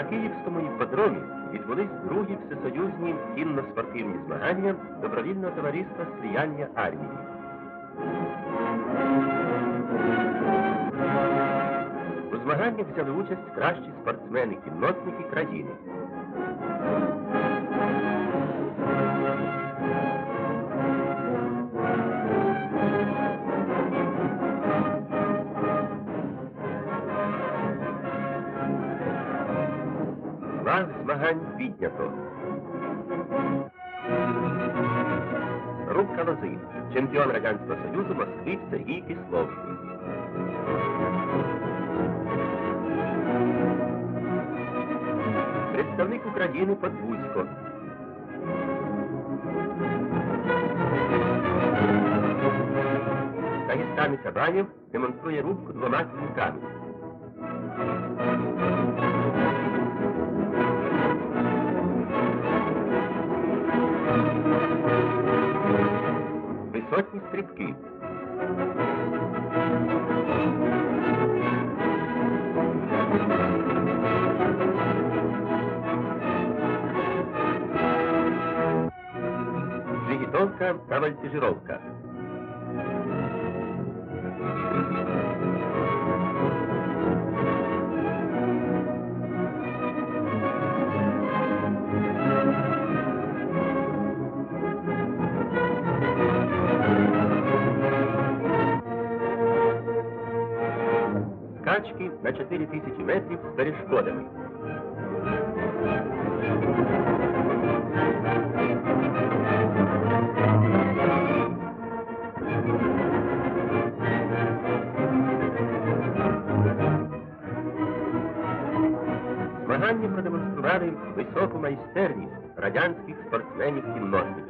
Івано-Франківському іпподромі відбулись другі всесоюзні кінно-спортивні змагання добровільного товариства сприяння армії. У змаганнях взяли участь кращі спортсмени-кіннотники країни. Флаг змагань піднято. Рубка лози. Чемпіон Радянського Союзу Москвич Сергій Кисловський. Представник України Подвузько. Дагестан Кабанів демонструє рубку двома клинками. сотни стрипки. Загитовка, кавальтижировка. Thank you. На 4000 метрів з перешкодами. Змагання продемонстрували високу майстерність радянських спортсменів-кіннотників. Перехідні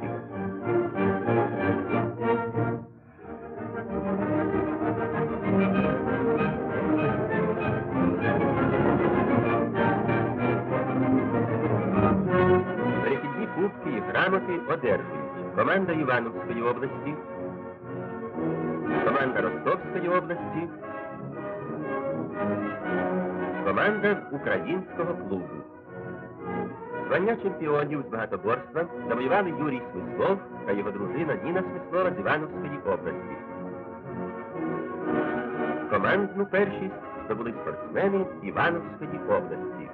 грамоти одержують команда Івановської області, команда Ростовської області, команда українського клубу. Звання чемпіонів з багатоборства завоювали Юрій Смислов та його дружина Ніна Смислова з Івановської області. Командну першість здобули спортсмени Івановської області.